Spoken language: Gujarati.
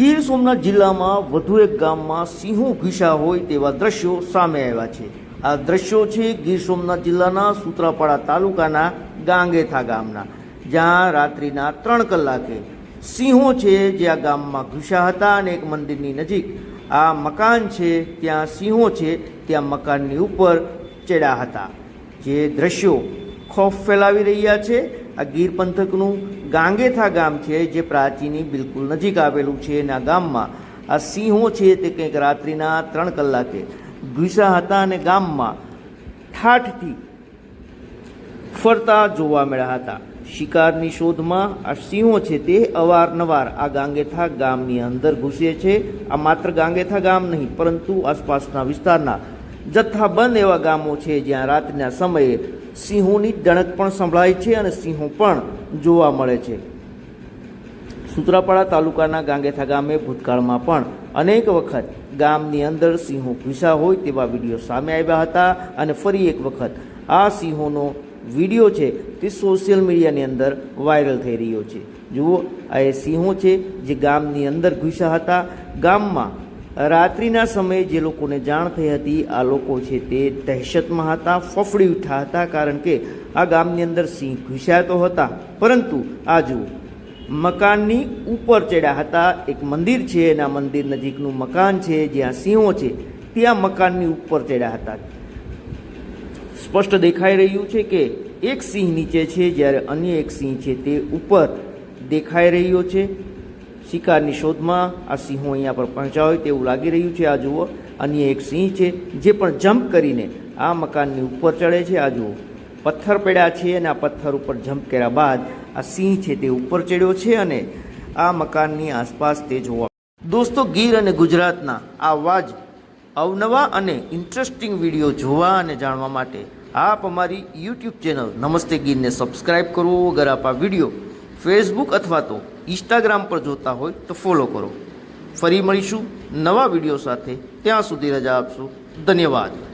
ગીર સોમનાથ જિલ્લામાં વધુ એક ગામમાં સિંહો ઘીસા હોય તેવા દ્રશ્યો સામે આવ્યા છે. આ દ્રશ્યો છે ગીર સોમનાથ જિલ્લાના સૂત્રાપાડા તાલુકાના ગાંગેથા ગામના, જ્યાં રાત્રિના ત્રણ કલાકે સિંહો છે જે આ ગામમાં ઘૂસ્યા હતા અને એક મંદિરની નજીક આ મકાન છે, ત્યાં સિંહો છે, ત્યાં મકાનની ઉપર ચડ્યા હતા. જે દ્રશ્યો ખોફ ફેલાવી રહ્યા છે આ ગીર પંથકનું ગાંગેથા ગામ છે, જે પ્રાચીની બિલકુલ નજીક આવેલું છે. આ ગામમાં આ સિંહો છે તે કંઈક રાત્રિના ત્રણ કલાકે ઘૂસા હતા અને ગામમાં ઠાઠથી ફરતા જોવા મળ્યા હતા. શિકારની શોધમાં આ સિંહો છે તે અવારનવાર આ ગાંગેથા ગામની અંદર ઘૂસે છે. આ માત્ર ગાંગેથા ગામ નહીં, પરંતુ આસપાસના વિસ્તારના જથ્થાબંધ એવા ગામો છે જ્યાં રાત્રિના સમયે સિંહોની ડણક પણ સંભળાય છે અને સિંહો પણ જોવા મળે છે. સુત્રાપાડા તાલુકાના ગાંગેથા ગામે ભૂતકાળમાં પણ અનેક વખત ગામની અંદર સિંહો ઘૂસ્યા હોય તેવા વીડિયો સામે આવ્યા હતા અને ફરી એક વખત આ સિંહોનો વીડિયો છે તે સોશિયલ મીડિયાની અંદર વાયરલ થઈ રહ્યો છે. જુઓ, આ એ સિંહો છે જે ગામની અંદર ઘૂસ્યા હતા. ગામમાં રાત્રિના સમયે જે લોકોને જાણ થઈ હતી, આ લોકો છે તે દહેશતમાં હતા, ફફડી ઉઠ્યા હતા, કારણ કે આ ગામની અંદર સિંહ ઘૂસ્યા તો હતા. પરંતુ આ જુઓ, મકાનની ઉપર ચડ્યા હતા. એક મંદિર છે એના મંદિર નજીકનું મકાન છે, જ્યાં સિંહો છે, ત્યાં મકાનની ઉપર ચડ્યા હતા. સ્પષ્ટ દેખાઈ રહ્યું છે કે એક સિંહ નીચે છે, જ્યારે અન્ય એક સિંહ છે તે ઉપર દેખાઈ રહ્યો છે. શિકારની શોધમાં આ સિંહો અહીંયા પર પહોંચ્યા હોય તેવું લાગી રહ્યું છે. આ જુઓ, અન્ય એક સિંહ છે જે પણ જમ્પ કરીને આ મકાનની ઉપર ચડે છે. આ જુઓ, પથ્થર પડ્યા છે અને આ પથ્થર ઉપર જમ્પ કર્યા બાદ આ સિંહ છે તે ઉપર ચડ્યો છે અને આ મકાનની આસપાસ તે જોવા દોસ્તો, ગીર અને ગુજરાતના આવા જ અવનવા અને ઇન્ટરેસ્ટિંગ વીડિયો જોવા અને જાણવા માટે આપ અમારી યુટ્યુબ ચેનલ નમસ્તે ગીરને સબસ્ક્રાઈબ કરવો વગર આપ આ વીડિયો ફેસબુક અથવા તો ઇન્સ્ટાગ્રામ પર જોતા હોય તો ફોલો કરો. ફરી મળીશું નવા વીડિયો સાથે. ત્યાં સુધી રજા આપશું. ધન્યવાદ.